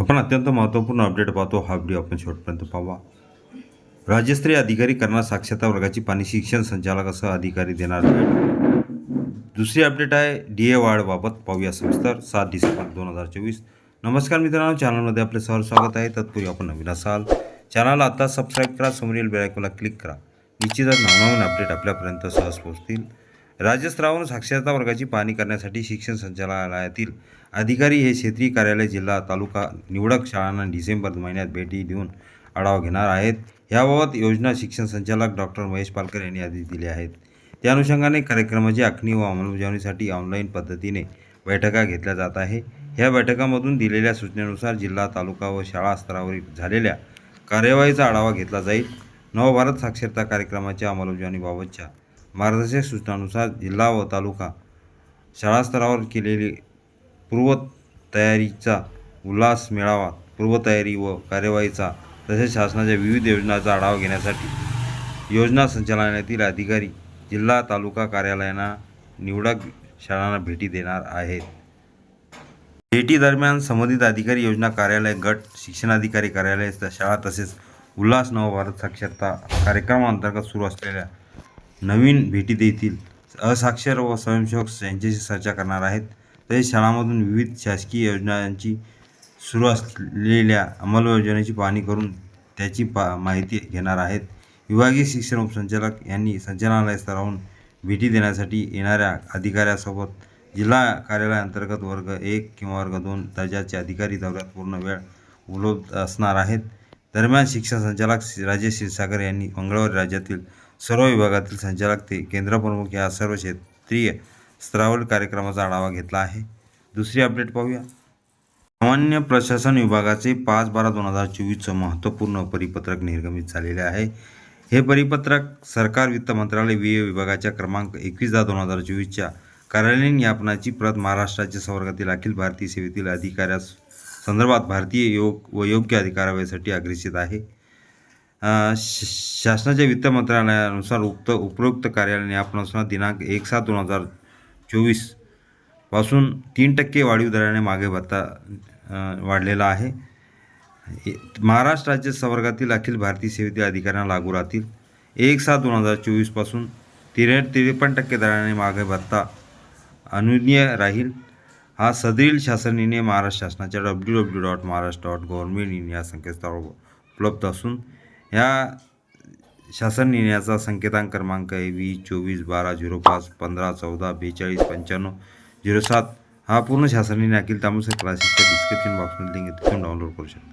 आपण अत्यंत महत्त्वपूर्ण अपडेट पाहतो हा व्हिडिओ आपण शेवटपर्यंत पाहावा. राज्यस्तरीय अधिकारी करणार साक्षरता वर्गाची पाणी शिक्षण संचालकासह अधिकारी देणार दुसरी अपडेट आहे डी ए वाढबाबत पाहूया सविस्तर. सात डिसेंबर दोन हजार चोवीस. नमस्कार मित्रांनो चॅनलमध्ये आपले सहर स्वागत आहे. तत्पूर्वी आपण नवीन असाल चॅनलला आता सबस्क्राईब करा समोरील बेलायकोला क्लिक करा. निश्चितच नवनवीन अपडेट आपल्यापर्यंत सहज पोहोचतील. राज्यस्तरावर साक्षरता वर्गाची पाहणी करण्यासाठी शिक्षण संचालनालयातील अधिकारी हे क्षेत्रीय कार्यालय जिल्हा तालुका निवडक शाळांना डिसेंबर महिन्यात भेटी देऊन आढावा घेणार आहेत. याबाबत योजना शिक्षण संचालक डॉक्टर महेश पालकर यांनी आदेश दिले आहेत त्या अनुषंगाने कार्यक्रमाची आखणी व अंमलबजावणीसाठी ऑनलाईन पद्धतीने बैठका घेतल्या जात आहे. या बैठकामधून दिलेल्या सूचनेनुसार जिल्हा तालुका व शाळा स्तरावरील झालेल्या कार्यवाहीचा आढावा घेतला जाईल. नवभारत साक्षरता कार्यक्रमाच्या अंमलबजावणीबाबतच्या मार्गदर्शक सूचनानुसार जिल्हा व तालुका शाळास्तरावर केलेली पूर्वतयारीचा उल्हास मेळावा पूर्वतयारी व कार्यवाहीचा तसेच शासनाच्या विविध योजनांचा आढावा घेण्यासाठी योजना संचालनालयातील अधिकारी जिल्हा तालुका कार्यालयांना निवडक शाळांना भेटी देणार आहेत. भेटीदरम्यान संबंधित अधिकारी योजना कार्यालय गट शिक्षणाधिकारी कार्यालय शाळा तसेच उल्हास नवभारत साक्षरता कार्यक्रमाअंतर्गत सुरू असलेल्या नवीन भेटी देतील. असाक्षर व स्वयंसेवक यांच्याशी चर्चा करणार आहेत. तसेच शाळांमधून विविध शासकीय योजनांची सुरू असलेल्या अंमलबजावणीची पाहणी करून त्याची पा माहिती घेणार आहेत. विभागीय शिक्षण उपसंचालक यांनी संचालनालय स्तरावरून भेटी देण्यासाठी येणाऱ्या अधिकाऱ्यासोबत जिल्हा कार्यालयाअंतर्गत वर्ग एक किंवा वर्ग दोन दर्जाचे अधिकारी दौऱ्यात पूर्ण वेळ उपलब्ध असणार आहेत. दरम्यान शिक्षण संचालक राजेश क्षीरसागर यांनी मंगळवारी राज्यातील सर्व विभागातील संचालक ते केंद्रप्रमुख या सर्व क्षेत्रीय स्तरावरील कार्यक्रमाचा आढावा घेतला आहे. दुसरी अपडेट पाहूया. सामान्य प्रशासन विभागाचे पाच बारा दोन हजार चोवीसचं महत्त्वपूर्ण परिपत्रक निर्गमित झालेले आहे. हे परिपत्रक सरकार वित्त मंत्रालय वित्त विभागाच्या क्रमांक एकवीस दहा दोन हजार चोवीसच्या कार्यालयीन यापनाची प्रत महाराष्ट्राच्या स्वर्गातील संवर्गातील अखिल भारतीय सेवेतील अधिकाऱ्या संदर्भात भारतीय योग व योग्य अधिकारासाठी अग्रेषित आहे. शासनाच्या वित्त मंत्रालयानुसार उक्त उपरोक्त कार्यालयाने यापनानुसार दिनांक एक सात दोन हजार चोवीसपासून तीन टक्के वाढीव दराने मागे भत्ता वाढलेला आहे. महाराष्ट्र राज्य संवर्गातील अखिल भारतीय सेवेतील अधिकाऱ्यांना लागू राहतील. एक सात दोन हजार चोवीसपासून तिरे त्रेपन्न टक्के दराने मागे भत्ता अनुनीय राहील. हा सदरील शासन निर्णय महाराष्ट्र शासनाच्या W W dot Maharashtra dot government in या संकेतस्थळावर उपलब्ध असून ह्या शासन निर्णयाचा संकेतांक क्रमांक आहे वीस चोवीस बारा झिरो पाच पंधरा चौदा बेचाळीस पंच्याण्णव झिरो सात. हा पूर्ण शासन निर्णय अखिल तांबूसर क्लासेसच्या डिस्क्रिप्शन बॉक्समध्ये लिंक आहे तिथून डाउनलोड करू शकता.